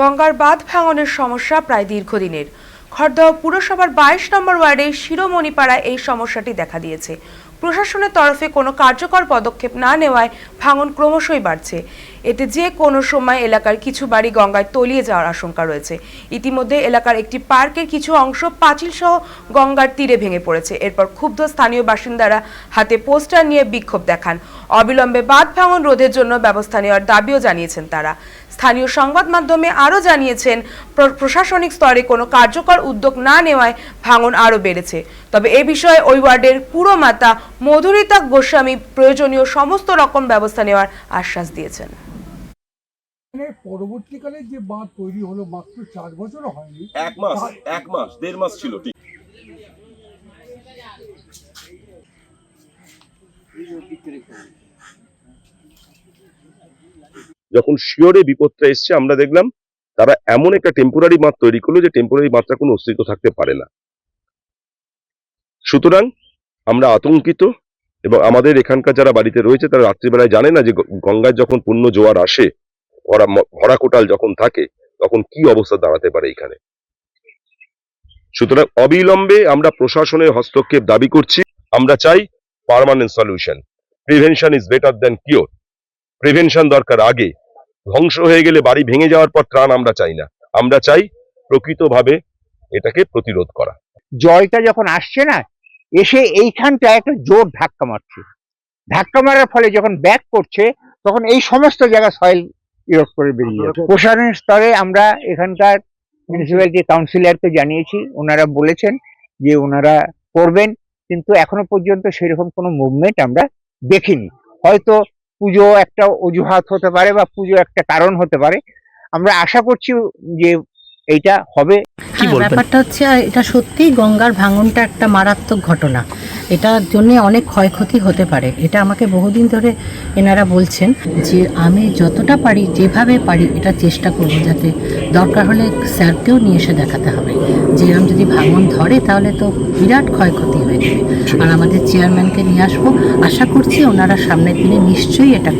গঙ্গার বাঁধ ভাঙনের সমস্যা প্রায় দীর্ঘদিনের। খড়দহ পুরসভার বাইশ নম্বর ওয়ার্ডে শিরোমণিপাড়ায় এই সমস্যাটি দেখা দিয়েছে। প্রশাসনের তরফে কোনো কার্যকর পদক্ষেপ না নেওয়ায় ভাঙন ক্রমশই বাড়ছে। এতে যে কোনো সময় এলাকার কিছু বাড়ি গঙ্গায় তলিয়ে যাওয়ার আশঙ্কা রয়েছে। ইতিমধ্যে এলাকার একটি পার্কের কিছু অংশ পাঁচিল সহ গঙ্গার তীরে ভেঙে পড়েছে। এরপর ক্ষুব্ধ স্থানীয় বাসিন্দারা হাতে পোস্টার নিয়ে বিক্ষোভ দেখান। অবিলম্বে বাঁধ ভাঙন রোধের জন্য ব্যবস্থা নেওয়ার দাবিও জানিয়েছেন তারা। স্থানীয় সংবাদ মাধ্যমে আরও জানিয়েছেন প্রশাসনিক স্তরে কোনো কার্যকর উদ্যোগ না নেওয়ায় ভাঙন আরও বেড়েছে। তবে এ বিষয়ে ওই ওয়ার্ডের পুরমাতা মধুরিতা গোস্বামী প্রয়োজনীয় সমস্ত রকম ব্যবস্থা নেওয়ার আশ্বাস দিয়েছেন। পরবর্তীকালে যে বাঁধ তৈরি হলো মাত্র চার বছরও হয়নি এক মাস এক মাস দেড় মাস ছিল ঠিক। যখন শিওরে বিপদটা এসছে, আমরা দেখলাম তারা এমন একটা টেম্পোরারি মাঠ তৈরি করল যে টেম্পোরারি মাত্রা কোনো অস্তিত্ব থাকতে পারে না। সুতরাং আমরা আতঙ্কিত এবং আমাদের এখানকার যারা বাড়িতে রয়েছে, তারা রাত্রিবেলায় জানে না যে গ- গঙ্গার যখন পূর্ণ জোয়ার আসে, ভরা ভরা কোটাল যখন থাকে, তখন কি অবস্থা দাঁড়াতে পারে এখানে? সুতরাং অবিলম্বে আমরা প্রশাসনের হস্তক্ষেপ দাবি করছি। আমরা চাই permanent solution prevention is better than cure prevention দরকার আগে। ধ্বংস হয়ে গেলে বাড়ি ভেঙে যাওয়ার পর ত্রাণ আমরা চাই না। আমরা চাই প্রকৃতভাবে এটাকে প্রতিরোধ করা। জয়টা যখন আসছে না এসে এইখানটা একটা জোর ধাক্কা মারছে। ধাক্কা মারার ফলে যখন ব্যাক করছে তখন এই সমস্ত জায়গা সয়েল ইরোড করে বেরিয়ে প্রশাসনের স্তরে আমরা এখানকার মিউনিসিপ্যালিটি কাউন্সিলরকে জানিয়েছি। ওনারা বলেছেন যে ওনারা করবেন কিন্তু এখনও পর্যন্ত সেরকম কোনো মুভমেন্ট আমরা দেখিনি। হয়তো পুজো একটা অজুহাত হতে পারে বা পুজো একটা কারণ হতে পারে। আমরা আশা করছি যে এইটা হবে হ্যাঁ ব্যাপারটা হচ্ছে এটা সত্যিই গঙ্গার ভাঙনটা একটা মারাত্মক ঘটনা। এটার জন্য অনেক ক্ষয়ক্ষতি হতে পারে। এটা আমাকে বহুদিন ধরে এনারা বলছেন যে আমি যতটা পারি যেভাবে পারি এটা চেষ্টা করব যাতে দরকার হলে স্যারকেও নিয়ে এসে দেখাতে হবে। যে এরকম যদি ভাঙন ধরে তাহলে তো বিরাট ক্ষয়ক্ষতি হয়ে যাবে। আর আমাদের চেয়ারম্যানকে নিয়ে আসব। আশা করছি ওনারা সামনের দিনে নিশ্চয়ই এটা